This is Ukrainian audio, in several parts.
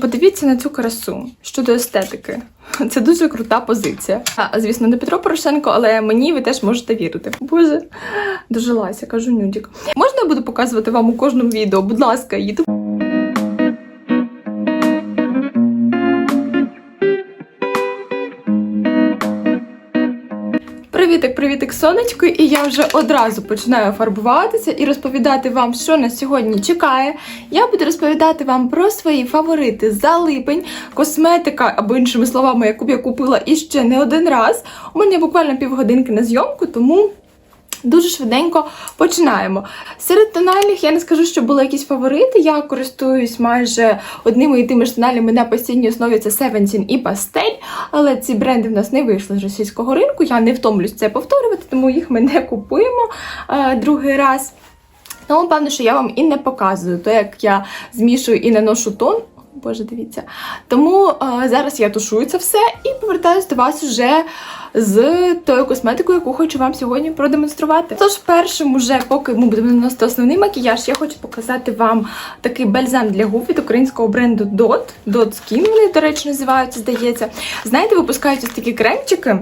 подивіться на цю красу щодо естетики. Це дуже крута позиція. А, звісно, не Петро Порошенко, але мені ви теж можете вірити. Боже, дожилася, кажу нюдік. Можна я буду показувати вам у кожному відео? Будь ласка, їду. Привітик, привітик, сонечко, і я вже одразу починаю фарбуватися і розповідати вам, що нас сьогодні чекає. Я буду розповідати вам про свої фаворити за липень, косметика, або іншими словами, яку б я купила іще не один раз. У мене буквально півгодинки на зйомку, тому. Дуже швиденько починаємо. Серед тональних я не скажу, що були якісь фаворити. Я користуюсь майже одними і тими ж тоналями на постійній основі це Seventeen і Pastel, але ці бренди в нас не вийшли з російського ринку. Я не втомлюсь це повторювати, тому їх ми не купуємо е, другий раз. Тому, певно, що я вам і не показую, то як я змішую і наношу тон. Боже, дивіться. Тому е, зараз я тушую це все і повертаюся до вас уже з тою косметикою, яку хочу вам сьогодні продемонструвати. Тож, першим, уже, поки ми будемо наносити основний макіяж, я хочу показати вам такий бальзам для губ від українського бренду Dot. Dot Skin, вони, до речі, називаються, здається. Знаєте, випускають ось такі кремчики.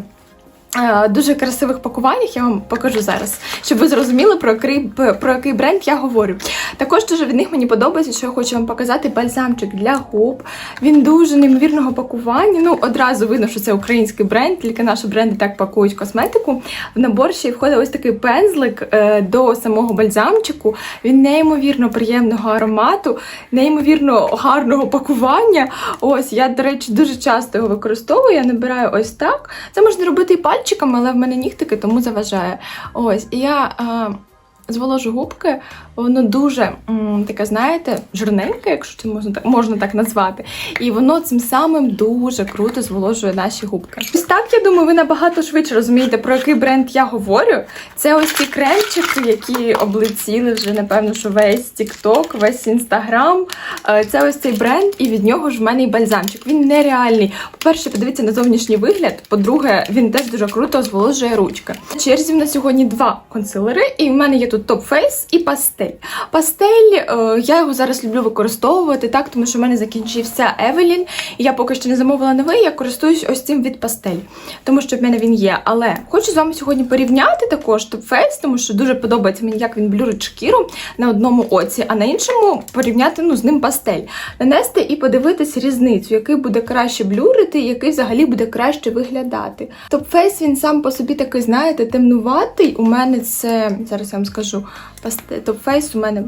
Е, Дуже красивих пакуваннях я вам покажу зараз, щоб ви зрозуміли, про який, про який бренд я говорю. Також дуже від них мені подобається, що я хочу вам показати бальзамчик для губ. Він дуже неймовірного пакування. Ну, одразу видно, що це український бренд, тільки наші бренди так пакують косметику. В набор ще входить ось такий пензлик е, до самого бальзамчику. Він неймовірно приємного аромату, неймовірно гарного пакування. Ось я, до речі, дуже часто його використовую. Я набираю ось так. Це можна робити і пальчиками, але в мене нігтики, тому заважає. Ось, і я. е, Зволожу губки, воно дуже таке, знаєте, жирненьке, якщо це можна так можна так назвати. І воно цим самим дуже круто зволожує наші губки. Ось так, я думаю, ви набагато швидше розумієте, про який бренд я говорю. Це ось ті кремчики, які облетіли вже, напевно, що весь TikTok, весь Instagram. Е, Це ось цей бренд, і від нього ж в мене і бальзамчик. Він нереальний. По-перше, подивіться на зовнішній вигляд. По-друге, він теж дуже круто зволожує ручки. В черзі в нас сьогодні два консилери, і в мене є тут Top Face і Пастель. Пастель, е, я його зараз люблю використовувати, так, тому що в мене закінчився Евелін, і я поки що не замовила новий, я користуюсь ось цим від Пастель, тому що в мене він є. Але хочу з вами сьогодні порівняти також Face, тому що дуже подобається мені, як він блюрить шкіру на одному оці, а на іншому порівняти ну, з ним пастель. Нанести і подивитись різницю, який буде краще блюрити, який взагалі буде краще виглядати. Face він сам по собі такий, знаєте, темнуватий. У мене це зараз я вам скажу. Пасте- топ-фейс у мене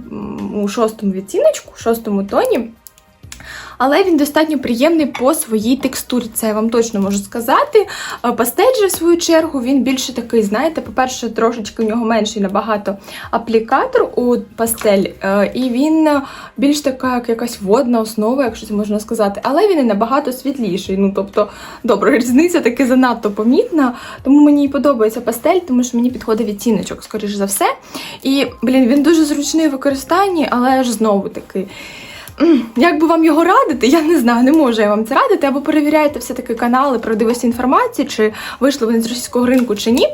у шостому відтіночку, шостому тоні. Але він достатньо приємний по своїй текстурі, це я вам точно можу сказати. Е, Пастель же, в свою чергу, він більше такий, знаєте, по-перше, трошечки у нього менший набагато аплікатор у пастель, е, і він більш така, як якась водна основа, якщо це можна сказати, але він і набагато світліший. Ну, тобто, добре, різниця таки занадто помітна. Тому мені і подобається пастель, тому що мені підходить відтіночок, скоріш за все. І, блін, він дуже зручний у використанні, але ж знову таки. Як би вам його радити, я не знаю, не можу я вам це радити, або перевіряєте все-таки канали про дивості інформації, чи вийшли вони з російського ринку чи ні.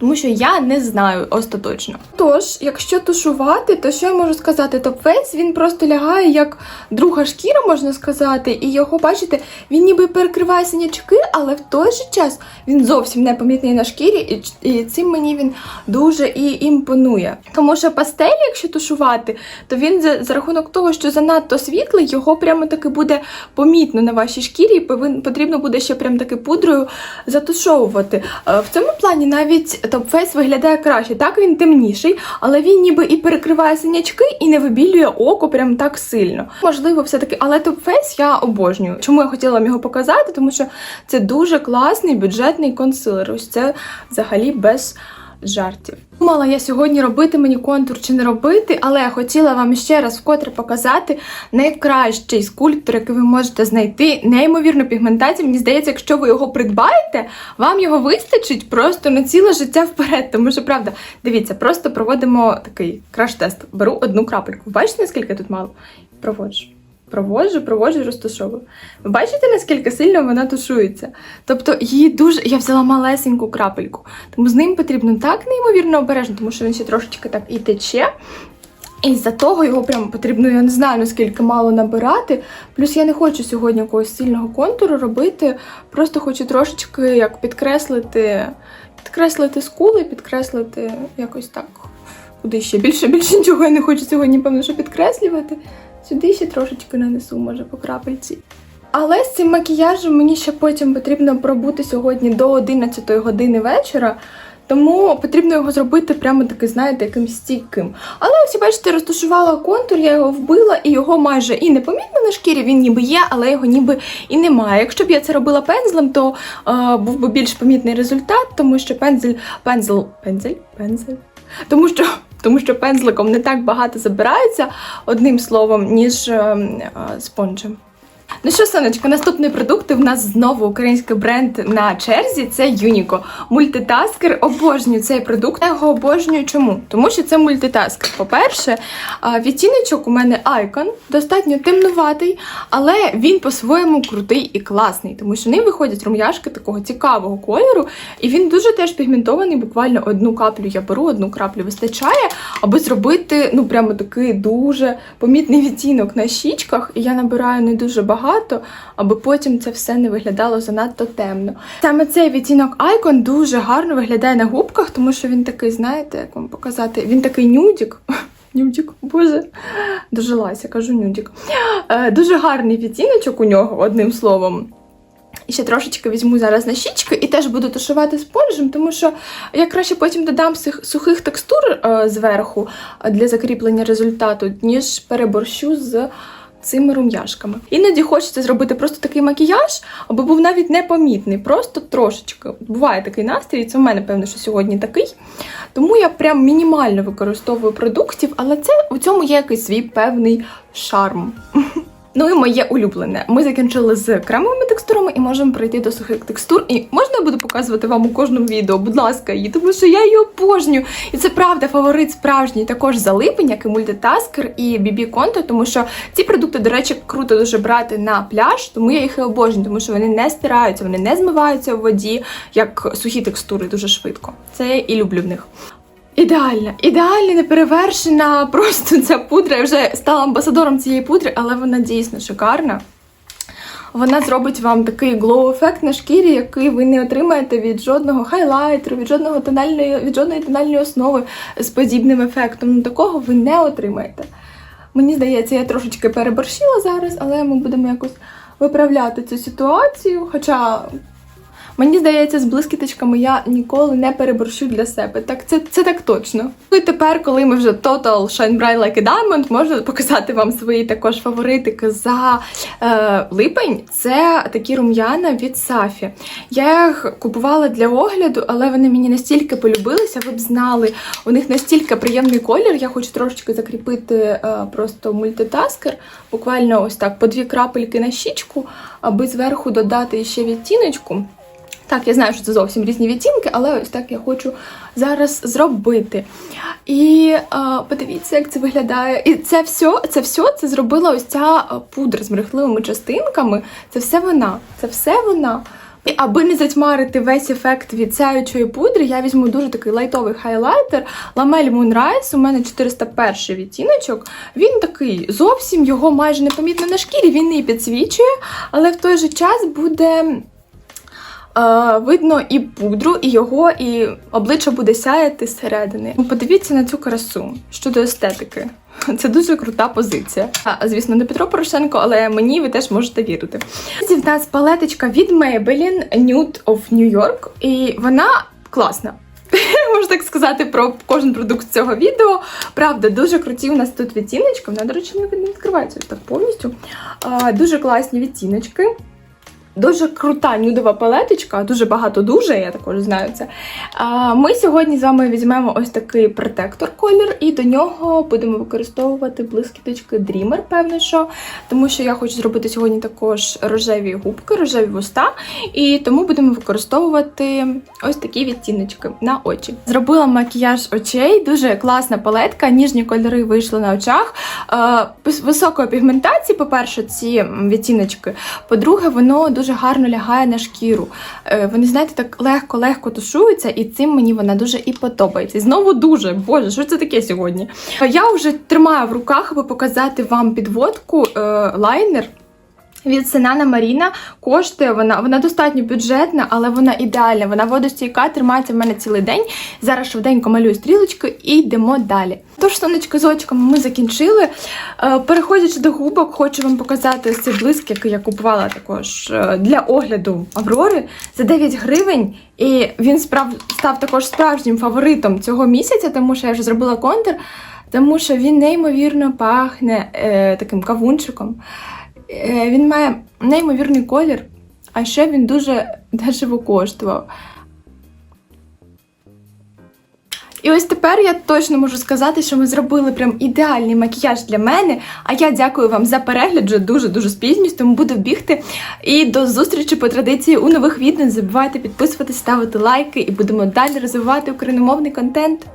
Тому що я не знаю остаточно. Тож, якщо тушувати, то що я можу сказати? Top він просто лягає як друга шкіра, можна сказати, і його, бачите, він ніби перекриває синячки, але в той же час він зовсім не помітний на шкірі, і, і цим мені він дуже і імпонує. Тому що пастель, якщо тушувати, то він за, за рахунок того, що занадто світлий, його прямо таки буде помітно на вашій шкірі, і повин- потрібно буде ще прям таки пудрою затушовувати. Е, В цьому плані навіть Top Face виглядає краще. Так він темніший, але він ніби і перекриває синячки, і не вибілює око прям так сильно. Можливо, все-таки, але топфейс я обожнюю. Чому я хотіла вам його показати? Тому що це дуже класний бюджетний консилер. Ось це взагалі без жартів. Думала я сьогодні робити мені контур чи не робити, але я хотіла вам ще раз вкотре показати найкращий скульптор, який ви можете знайти. Неймовірну пігментацію. Мені здається, якщо ви його придбаєте, вам його вистачить просто на ціле життя вперед. Тому що правда, дивіться, просто проводимо такий краш-тест. Беру одну крапельку. Бачите, наскільки тут мало? Проводжу. Проводжу, проводжу, розташовую. Ви бачите, наскільки сильно вона тушується? Тобто її дуже. Я взяла малесеньку крапельку. Тому з ним потрібно так неймовірно обережно, тому що він ще трошечки так і тече. І з-за того його прям потрібно, я не знаю наскільки мало набирати. Плюс я не хочу сьогодні якогось сильного контуру робити. Просто хочу трошечки як підкреслити, підкреслити скули, підкреслити якось так. Куди ще більше більше нічого я не хочу сьогодні, певно, що підкреслювати. Сюди ще трошечки нанесу, може, по крапельці. Але з цим макіяжем мені ще потім потрібно пробути сьогодні до 11 години вечора. Тому потрібно його зробити прямо таки, знаєте, якимсь стійким. Але ось, бачите, розташувала контур, я його вбила, і його майже і не помітно на шкірі, він ніби є, але його ніби і немає. Якщо б я це робила пензлем, то е, був би більш помітний результат, тому що пензель, пензл, пензель, пензель. Тому що, тому що пензликом не так багато забирається одним словом, ніж е, е, спонжем. Ну що, сонечко, наступний продукт в нас знову український бренд на черзі. Це Юніко. Мультитаскер. Обожнюю цей продукт. Я його обожнюю. Чому? Тому що це мультитаскер. По-перше, відтіночок у мене Icon, достатньо темнуватий, але він по-своєму крутий і класний, тому що ним виходять рум'яшки такого цікавого кольору, і він дуже теж пігментований. Буквально одну каплю я беру, одну краплю вистачає, аби зробити ну прямо такий дуже помітний відтінок на щічках. І я набираю не дуже багато, аби потім це все не виглядало занадто темно. Саме цей відтінок Icon дуже гарно виглядає на губках, тому що він такий, знаєте, як вам показати, він такий нюдік. Нюдік, боже, дожилася, кажу нюдік. Е, дуже гарний відтіночок у нього, одним словом. І ще трошечки візьму зараз на щічки і теж буду тушувати спонжем, тому що я краще потім додам сухих текстур е, зверху для закріплення результату, ніж переборщу з цими рум'яшками. Іноді хочеться зробити просто такий макіяж, аби був навіть непомітний, просто трошечки. Буває такий настрій, це в мене, певно, що сьогодні такий. Тому я прям мінімально використовую продуктів, але це у цьому є якийсь свій певний шарм. Ну і моє улюблене. Ми закінчили з кремовими текстурами і можемо перейти до сухих текстур. І можна я буду показувати вам у кожному відео, будь ласка, її, тому що я її обожнюю. І це правда фаворит справжній також за липень, як і мультитаскер і BB Conto, тому що ці продукти, до речі, круто дуже брати на пляж, тому я їх і обожнюю, тому що вони не стираються, вони не змиваються в воді, як сухі текстури дуже швидко. Це я і люблю в них. Ідеальна, ідеальна, неперевершена. Просто ця пудра. Я вже стала амбасадором цієї пудри, але вона дійсно шикарна. Вона зробить вам такий глоу-ефект на шкірі, який ви не отримаєте від жодного хайлайтеру, від жодного тональної, від жодної тональної основи з подібним ефектом. Ну, такого ви не отримаєте. Мені здається, я трошечки переборщила зараз, але ми будемо якось виправляти цю ситуацію. Хоча Мені здається, з блискіточками я ніколи не переборщу для себе. Так, це, це так точно. Ну і тепер, коли ми вже Total Shine Bright Like a Diamond, можу показати вам свої також фаворитики за е, липень. Це такі рум'яна від Сафі. Я їх купувала для огляду, але вони мені настільки полюбилися, ви б знали. У них настільки приємний колір. Я хочу трошечки закріпити е, просто мультитаскер. Буквально ось так по дві крапельки на щічку, аби зверху додати ще відтіночку. Так, я знаю, що це зовсім різні відтінки, але ось так я хочу зараз зробити. І е, подивіться, як це виглядає. І це все, це все це зробила ось ця е, пудра з мерехтливими частинками. Це все вона. Це все вона. І аби не затьмарити весь ефект від сяючої пудри, я візьму дуже такий лайтовий хайлайтер Lamel Moonrise. У мене 401 відтіночок. Він такий, зовсім його майже непомітно на шкірі, він не підсвічує, але в той же час буде. Видно і пудру, і його, і обличчя буде сяяти зсередини. Ну, Подивіться на цю красу щодо естетики. Це дуже крута позиція. А, звісно, не Петро Порошенко, але мені ви теж можете вірити. В нас палеточка від Maybelline Nude of New York, і вона класна. Можна так сказати про кожен продукт цього відео. Правда, дуже круті у нас тут відтіночки. Вона, до речі, не відкривається так повністю. А, дуже класні відтіночки. Дуже крута нюдова палеточка, дуже багато дуже, я також знаю це. Ми сьогодні з вами візьмемо ось такий протектор колір, і до нього будемо використовувати блискіточки Dreamer, певно, що, тому що я хочу зробити сьогодні також рожеві губки, рожеві вуста, і тому будемо використовувати ось такі відтіночки на очі. Зробила макіяж очей, дуже класна палетка, ніжні кольори вийшли на очах. Високої пігментації, по-перше, ці відтіночки. По-друге, воно дуже дуже гарно лягає на шкіру. Е, Вони, знаєте, так легко-легко тушуються, і цим мені вона дуже і подобається. І знову дуже, боже, що це таке сьогодні? Я вже тримаю в руках, аби показати вам підводку е, лайнер. Від Сенана Маріна коштує вона, вона достатньо бюджетна, але вона ідеальна. Вона водостійка, тримається в мене цілий день. Зараз швиденько малюю стрілочки і йдемо далі. Тож, сонечко з очками ми закінчили. Е, Переходячи до губок, хочу вам показати цей блиск, який я купувала також е, для огляду Аврори за 9 гривень. І він справ... став також справжнім фаворитом цього місяця, тому що я вже зробила контур, тому що він неймовірно пахне е, таким кавунчиком. Е, Він має неймовірний колір, а ще він дуже дешево коштував. І ось тепер я точно можу сказати, що ми зробили прям ідеальний макіяж для мене. А я дякую вам за перегляд, вже дуже-дуже спізнюсь, тому буду бігти. І до зустрічі по традиції у нових відео. Не забувайте підписуватись, ставити лайки і будемо далі розвивати україномовний контент.